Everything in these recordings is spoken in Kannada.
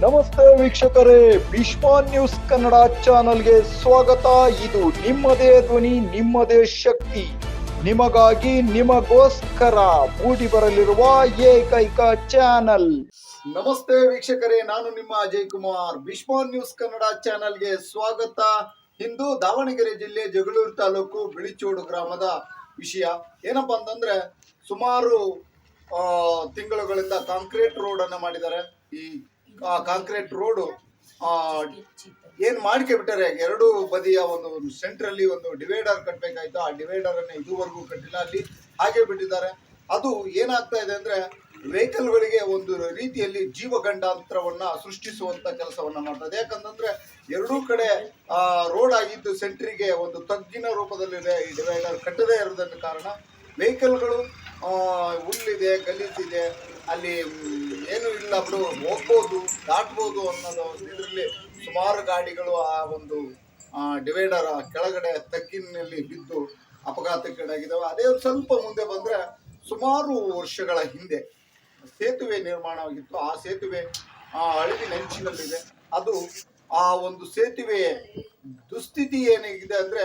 ನಮಸ್ತೆ ವೀಕ್ಷಕರೇ ಭೀಷ್ಮ ನ್ಯೂಸ್ ಕನ್ನಡ ಚಾನಲ್ಗೆ ಸ್ವಾಗತ. ಇದು ನಿಮ್ಮದೇ ಧ್ವನಿ, ನಿಮ್ಮದೇ ಶಕ್ತಿ. ನಿಮಗಾಗಿ ನಿಮಗೋಸ್ಕರ ಮೂಡಿ ಬರಲಿರುವ ಏಕೈಕ ಚಾನಲ್. ನಮಸ್ತೆ ವೀಕ್ಷಕರೇ, ನಾನು ನಿಮ್ಮ ಅಜಯ್ ಕುಮಾರ್. ಭೀಷ್ಮ ನ್ಯೂಸ್ ಕನ್ನಡ ಚಾನಲ್ಗೆ ಸ್ವಾಗತ. ಇಂದು ದಾವಣಗೆರೆ ಜಿಲ್ಲೆ ಜಗಳೂರು ತಾಲೂಕು ಬಿಳಿಚೋಡು ಗ್ರಾಮದ ವಿಷಯ. ಏನಪ್ಪಾ ಅಂತಂದ್ರೆ, ಸುಮಾರು ತಿಂಗಳುಗಳಿಂದ ಕಾಂಕ್ರೀಟ್ ರೋಡ್ ಅನ್ನ ಮಾಡಿದ್ದಾರೆ ಈ ಕಾಂಕ್ರೀಟ್ ರೋಡು ಏನ್ ಮಾಡ್ಕೆ ಎರಡೂ ಬದಿಯ ಒಂದು ಸೆಂಟ್ರಲ್ಲಿ ಒಂದು ಡಿವೈಡರ್ ಕಟ್ಟಬೇಕಾಯ್ತು ಆ ಡಿವೈಡರ್ ಅನ್ನ ಇದುವರೆಗೂ ಕಟ್ಟಿಲ್ಲ. ಅಲ್ಲಿ ಹಾಗೆ ಬಿಟ್ಟಿದ್ದಾರೆ. ಅದು ಏನಾಗ್ತಾ ಇದೆ ಅಂದ್ರೆ ವೆಹಿಕಲ್ ಗಳಿಗೆ ಒಂದು ರೀತಿಯಲ್ಲಿ ಜೀವ ಗಂಡಾಂತರವನ್ನ ಸೃಷ್ಟಿಸುವಂತ ಕೆಲಸವನ್ನ ಮಾಡ್ತದೆ ಯಾಕಂತಂದ್ರೆ ಎರಡೂ ಕಡೆ, ಆ, ರೋಡ್ ಆಗಿದ್ದು ಸೆಂಟ್ರಿಗೆ ಒಂದು ತಗ್ಗಿನ ರೂಪದಲ್ಲಿದೆ. ಈ ಡಿವೈಡರ್ ಕಟ್ಟದೇ ಇರೋದನ್ನ ಕಾರಣ ವೆಹಿಕಲ್ಗಳು ಹುಲ್ಲಿದೆ, ಗಲೀಜಿದೆ. ಅಲ್ಲಿ ಏನು ಇಲ್ಲ, ಬಿಡು. ಹೋಗ್ಬೋದು, ದಾಟ್ಬೋದು ಅನ್ನೋದು ಇದರಲ್ಲಿ ಸುಮಾರು ಗಾಡಿಗಳು ಆ ಒಂದು ಡಿವೈಡರ್ ಕೆಳಗಡೆ ತಗ್ಗಿನಲ್ಲಿ ಬಿದ್ದು ಅಪಘಾತಕ್ಕೀಡಾಗಿದ್ದಾವೆ. ಅದೇ ಸ್ವಲ್ಪ ಮುಂದೆ ಬಂದರೆ ಸುಮಾರು ವರ್ಷಗಳ ಹಿಂದೆ ಸೇತುವೆ ನಿರ್ಮಾಣವಾಗಿತ್ತು. ಆ ಸೇತುವೆ, ಆ ಅಳಿವಿನ ಹೆಂಚಿನಲ್ಲಿದೆ. ಅದು ಆ ಒಂದು ಸೇತುವೆ ದುಸ್ಥಿತಿ ಏನಾಗಿದೆ ಅಂದ್ರೆ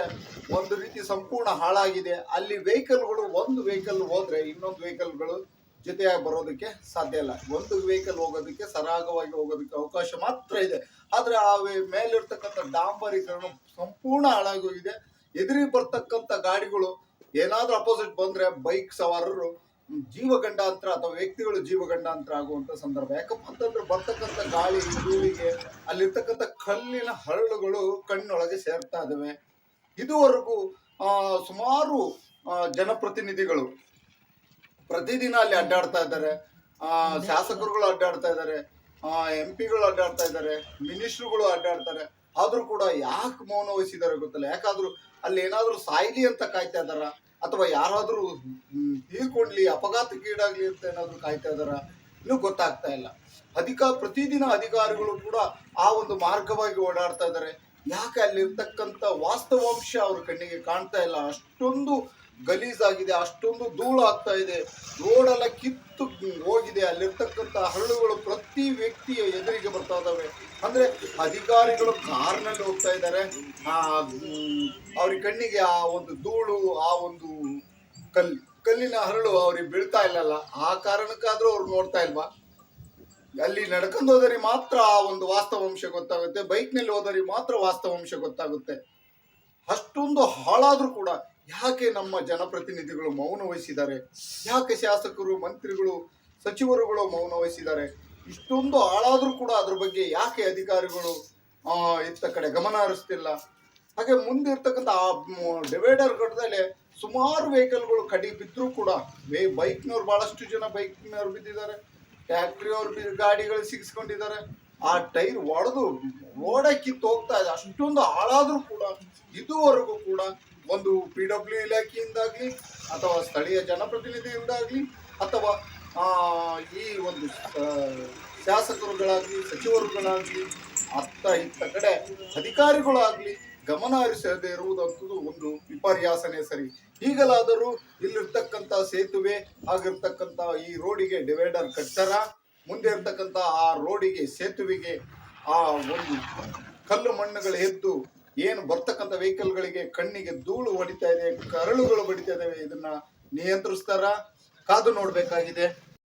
ಒಂದು ರೀತಿ ಸಂಪೂರ್ಣ ಹಾಳಾಗಿದೆ. ಅಲ್ಲಿ ವೆಹಿಕಲ್ಗಳು ಒಂದು ವೆಹಿಕಲ್ ಹೋದರೆ ಇನ್ನೊಂದು ವೆಹಿಕಲ್ಗಳು ಜೊತೆಯಾಗಿ ಬರೋದಕ್ಕೆ ಸಾಧ್ಯ ಇಲ್ಲ. ಒಂದು ವೆಹಿಕಲ್ ಹೋಗೋದಕ್ಕೆ ಸರಾಗವಾಗಿ ಹೋಗೋದಕ್ಕೆ ಅವಕಾಶ ಮಾತ್ರ ಇದೆ. ಆದರೆ ಆ ಮೇಲಿರ್ತಕ್ಕಂಥ ಡಾಂಬರೀಕರಣ ಸಂಪೂರ್ಣ ಹಾಳಾಗೋಗಿದೆ ಎದುರಿ ಬರ್ತಕ್ಕಂಥ ಗಾಡಿಗಳು ಏನಾದರೂ ಅಪೋಸಿಟ್ ಬಂದರೆ ಬೈಕ್ ಸವಾರರು ಜೀವಗಂಡಾಂತರ ಅಥವಾ ವ್ಯಕ್ತಿಗಳು ಜೀವಗಂಡಾಂತರ ಆಗುವಂಥ ಸಂದರ್ಭ. ಯಾಕಪ್ಪ ಅಂತಂದ್ರೆ ಬರ್ತಕ್ಕಂಥ ಗಾಳಿ, ಧೂಳಿಗೆ ಅಲ್ಲಿರ್ತಕ್ಕಂಥ ಕಲ್ಲಿನ ಹರಳುಗಳು ಕಣ್ಣೊಳಗೆ ಸೇರ್ತಾ ಇದಾವೆ. ಇದುವರೆಗೂ ಸುಮಾರು ಜನಪ್ರತಿನಿಧಿಗಳು ಪ್ರತಿದಿನ ಅಲ್ಲಿ ಅಡ್ಡಾಡ್ತಾ ಇದ್ದಾರೆ. ಆ, ಶಾಸಕರುಗಳು ಅಡ್ಡಾಡ್ತಾ ಇದ್ದಾರೆ. ಎಂ ಪಿಗಳು ಅಡ್ಡಾಡ್ತಾ ಇದ್ದಾರೆ. ಮಿನಿಸ್ಟ್ರುಗಳು ಅಡ್ಡಾಡ್ತಾರೆ ಆದ್ರೂ ಕೂಡ ಯಾಕೆ ಮೌನ ವಹಿಸಿದಾರೆ ಗೊತ್ತಲ್ಲ. ಯಾಕಾದ್ರೂ ಅಲ್ಲಿ ಏನಾದ್ರೂ ಸಾಯ್ಲಿ ಅಂತ ಕಾಯ್ತಾ ಇದಾರ ಅಥವಾ ಯಾರಾದ್ರೂ ತೀರ್ಕೊಂಡ್ಲಿ ಅಪಘಾತಕ್ಕೀಡಾಗ್ಲಿ ಅಂತ ಏನಾದ್ರೂ ಕಾಯ್ತಾ ಇದಾರ ಇನ್ನೂ ಗೊತ್ತಾಗ್ತಾ ಇಲ್ಲ. ಅಧಿಕ ಪ್ರತಿದಿನ ಅಧಿಕಾರಿಗಳು ಕೂಡ ಆ ಒಂದು ಮಾರ್ಗವಾಗಿ ಓಡಾಡ್ತಾ ಇದ್ದಾರೆ. ಯಾಕೆ ಅಲ್ಲಿರ್ತಕ್ಕಂಥ ವಾಸ್ತವಾಂಶ ಅವ್ರ ಕಣ್ಣಿಗೆ ಕಾಣ್ತಾ ಇಲ್ಲ? ಅಷ್ಟೊಂದು ಗಲೀಜಾಗಿದೆ ಅಷ್ಟೊಂದು ಧೂಳು ಆಗ್ತಾ ಇದೆ. ರೋಡೆಲ್ಲ ಕಿತ್ತು ಹೋಗಿದೆ ಅಲ್ಲಿರ್ತಕ್ಕಂಥ ಹರಳುಗಳು ಪ್ರತಿ ವ್ಯಕ್ತಿಯ ಎದುರಿಗೆ ಬರ್ತಾ ಇದಾವೆ ಅಂದ್ರೆ ಅಧಿಕಾರಿಗಳು ಕಾರ್ನಲ್ಲಿ ಹೋಗ್ತಾ ಇದ್ದಾರೆ. ಮ್, ಕಣ್ಣಿಗೆ ಆ ಒಂದು ಧೂಳು ಆ ಒಂದು ಕಲ್ ಕಲ್ಲಿನ ಹರಳು ಅವ್ರಿಗೆ ಬೀಳ್ತಾ ಇಲ್ಲಲ್ಲ. ಆ ಕಾರಣಕ್ಕಾದ್ರೂ ಅವ್ರು ನೋಡ್ತಾ ಇಲ್ವಾ? ಅಲ್ಲಿ ನಡ್ಕೊಂಡು ಹೋದರೆ ಮಾತ್ರ ಆ ಒಂದು ವಾಸ್ತವಾಂಶ ಗೊತ್ತಾಗುತ್ತೆ. ಬೈಕ್ನಲ್ಲಿ ಹೋದರೆ ಮಾತ್ರ ವಾಸ್ತವಾಂಶ ಗೊತ್ತಾಗುತ್ತೆ. ಅಷ್ಟೊಂದು ಹಾಳಾದ್ರೂ ಕೂಡ ಯಾಕೆ ನಮ್ಮ ಜನಪ್ರತಿನಿಧಿಗಳು ಮೌನ ವಹಿಸಿದ್ದಾರೆ? ಯಾಕೆ ಶಾಸಕರು, ಮಂತ್ರಿಗಳು, ಸಚಿವರುಗಳು ಮೌನ ವಹಿಸಿದ್ದಾರೆ? ಇಷ್ಟೊಂದು ಹಾಳಾದ್ರೂ ಕೂಡ ಅದ್ರ ಬಗ್ಗೆ ಯಾಕೆ ಅಧಿಕಾರಿಗಳು ಇತ್ತ ಕಡೆ ಗಮನ ಹರಿಸ್ತಿಲ್ಲ? ಹಾಗೆ ಮುಂದೆ ಆ ಡಿವೈಡರ್ ಘಟ್ಟದಲ್ಲಿ ಸುಮಾರು ವೆಹಿಕಲ್ಗಳು ಕಡಿ ಬಿದ್ದರೂ ಕೂಡ ವೇ ಬೈಕ್ನವ್ರು ಬಹಳಷ್ಟು ಜನ ಬೈಕ್ನವ್ರು ಬಿದ್ದಿದ್ದಾರೆ. ಟ್ಯಾಕ್ಟ್ರಿಯವ್ರು ಗಾಡಿಗಳು ಸಿಗಿಸ್ಕೊಂಡಿದ್ದಾರೆ. ಆ ಟೈರ್ ಒಡೆದು ಕಿತ್ತು ಹೋಗ್ತಾ ಇದೆ. ಅಷ್ಟೊಂದು ಹಾಳಾದ್ರೂ ಕೂಡ ಇದುವರೆಗೂ ಕೂಡ ಒಂದು ಪಿ ಡಬ್ಲ್ಯೂ ಇಲಾಖೆಯಿಂದಾಗ್ಲಿ ಅಥವಾ ಸ್ಥಳೀಯ ಜನಪ್ರತಿನಿಧಿಯಿಂದಾಗ್ಲಿ ಅಥವಾ ಈ ಒಂದು ಶಾಸಕರುಗಳಾಗ್ಲಿ, ಸಚಿವರುಗಳಾಗ್ಲಿ, ಅತ್ತ ಇತ್ತ ಕಡೆ ಅಧಿಕಾರಿಗಳಾಗ್ಲಿ ಗಮನ ಹರಿಸದೆ ಇರುವುದಂತೂ ಒಂದು ವಿಪರ್ಯಾಸನೇ ಸರಿ. ಈಗಲಾದರೂ ಇಲ್ಲಿರ್ತಕ್ಕಂಥ ಸೇತುವೆ ಆಗಿರ್ತಕ್ಕಂಥ ಈ ರೋಡಿಗೆ ಡಿವೈಡರ್ ಕಟ್ಟರ ಮುಂದೆ ಇರ್ತಕ್ಕಂಥ ಆ ರೋಡಿಗೆ ಸೇತುವೆಗೆ ಆ ಒಂದು ಕಲ್ಲು ಮಣ್ಣುಗಳು ಎದ್ದು ಏನು ಬರ್ತಕ್ಕಂಥ ವೆಹಿಕಲ್ಗಳಿಗೆ ಕಣ್ಣಿಗೆ ಧೂಳು ಹೊಡಿತಾ ಇದೆ, ಕರಳುಗಳು ಬಡಿತಾ ಇದಾವೆ, ಇದನ್ನ ನಿಯಂತ್ರಿಸ್ತಾರ? ಕಾದು ನೋಡ್ಬೇಕಾಗಿದೆ.